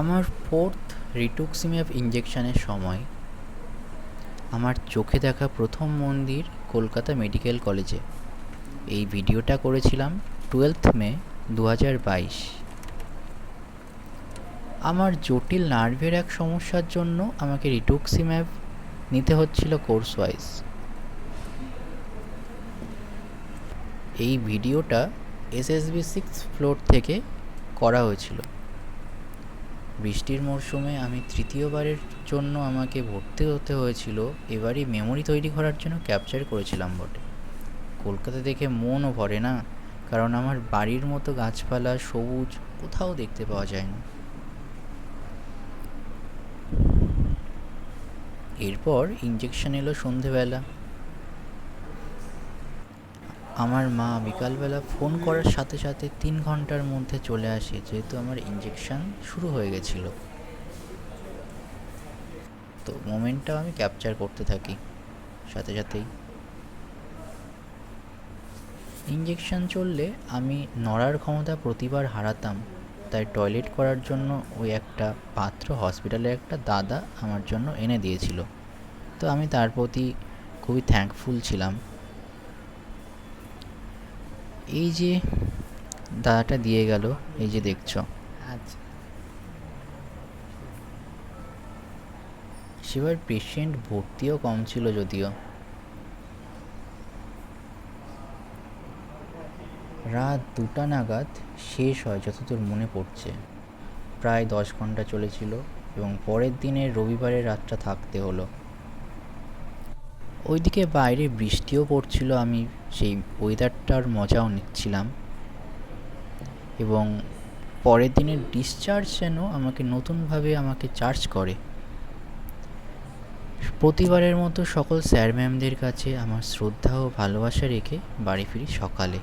আমার ফোর্থ রিটুক্সিম্যাব ইঞ্জেকশনের সময় আমার চোখে দেখা প্রথম মন্দির কলকাতা মেডিকেল কলেজে এই ভিডিওটা করেছিলাম টুয়েলথ মে দু হাজার বাইশ। আমার জটিল নার্ভের এক সমস্যার জন্য আমাকে রিটুক্সিম্যাব নিতে হচ্ছিল কোর্স ওয়াইজ এই ভিডিওটা এসএসবি সিক্স ফ্লোর থেকে করা হয়েছিল। বৃষ্টির মরশুমে আমি তৃতীয়বারের জন্য আমাকে ভর্তি হতে হয়েছিল, এবারই মেমোরি তৈরি করার জন্য ক্যাপচার করেছিলাম বটে। কলকাতা দেখে মনও ভরে না, কারণ আমার বাড়ির মতো গাছপালা সবুজ কোথাও দেখতে পাওয়া যায় না এরপর ইঞ্জেকশন এলো সন্ধেবেলা। আমার মা বিকালবেলা ফোন করার সাথে সাথে তিন ঘণ্টার মধ্যে চলে আসে, যেহেতু আমার ইঞ্জেকশন শুরু হয়ে গেছিল। তো মোমেন্টটা আমি ক্যাপচার করতে থাকি, সাথে সাথেই। ইঞ্জেকশন চললে আমি নড়ার ক্ষমতা প্রতিবার হারাতাম, তাই টয়লেট করার জন্য ওই একটা পাত্র হসপিটালে একটা দাদা আমার জন্য এনে দিয়েছিল। তো আমি তার প্রতি খুবই থ্যাঙ্কফুল ছিলাম। এই যে দাদাটা দিয়ে গেল এই যে দেখছ। আচ্ছা। সেবার পেশেন্ট ভর্তিও কম ছিল যদিও। রাত দুটা নাগাদ শেষ হয় যতদূর মনে পড়ছে। প্রায় দশ ঘণ্টা চলেছিল এবং পরের দিনে রবিবারের রাতটা থাকতে হলো। ওইদিকে বাইরে বৃষ্টিও পড়ছিল আমি সেই ওয়েদারটার মজাও নিচ্ছিলাম। এবং পরের দিনের ডিসচার্জ যেন আমাকে নতুনভাবে আমাকে চার্জ করে। প্রতিবারের মতো সকল স্যার ম্যামদের কাছে আমার শ্রদ্ধা ও ভালোবাসা রেখে বাড়ি ফিরি সকালে।